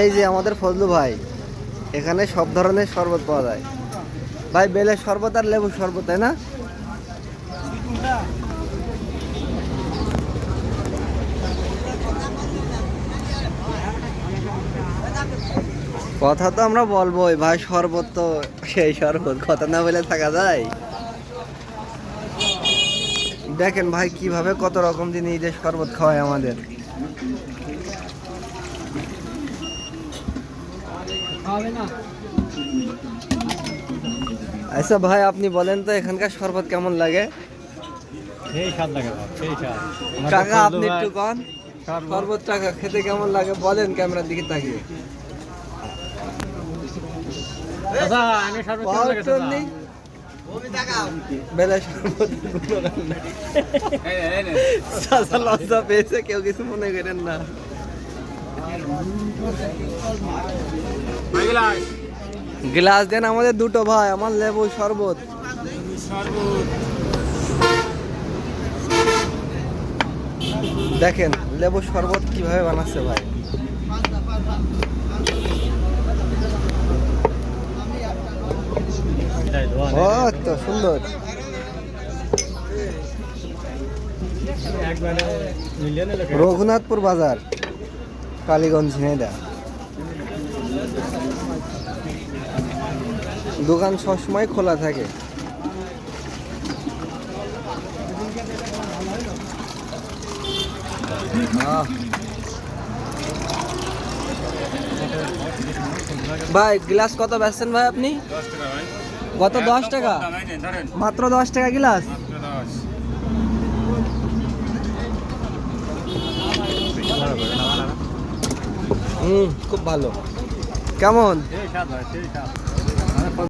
এই যে আমাদের ফজলু ভাই, এখানে সব ধরনের শরবত পাওয়া যায়। ভাই, বেলের শরবত আর লেবুর শরবত, তাই না? কথা তো আমরা বলবোই, ভাই, শরবত তো সেই শরবত, কথা না বলে থাকা যায়। দেখেন ভাই, কীভাবে কত রকম জিনিস শরবত খাওয়ায় আমাদের। আচ্ছা ভাই আপনি বলেন তো এখানকার শরবত কেমন লাগে? কাকা আপনি একটু কন। শরবত- টাকা খেতে কেমন লাগে? বলেন ক্যামেরার দিকে তাকিয়ে। আমি শরবত লজ্জা পেয়েছে কেউ কিছু মনে করেন না গ্লাস দেন আমাদের দুটো ভাই, আমার লেবু শরবত। দেখেন, লেবু শরবত কীভাবে বানাচ্ছে ভাই। সুন্দর। রঘুনাথপুর বাজার, কালীগঞ্জ ঝিনাইদা দোকান সবসময় খোলা থাকে। ভাই, গ্লাস কত বেচছেন ভাই আপনি? কত দশ টাকা? মাত্র দশ টাকা গ্লাস? হুম খুব ভালো। কেমন?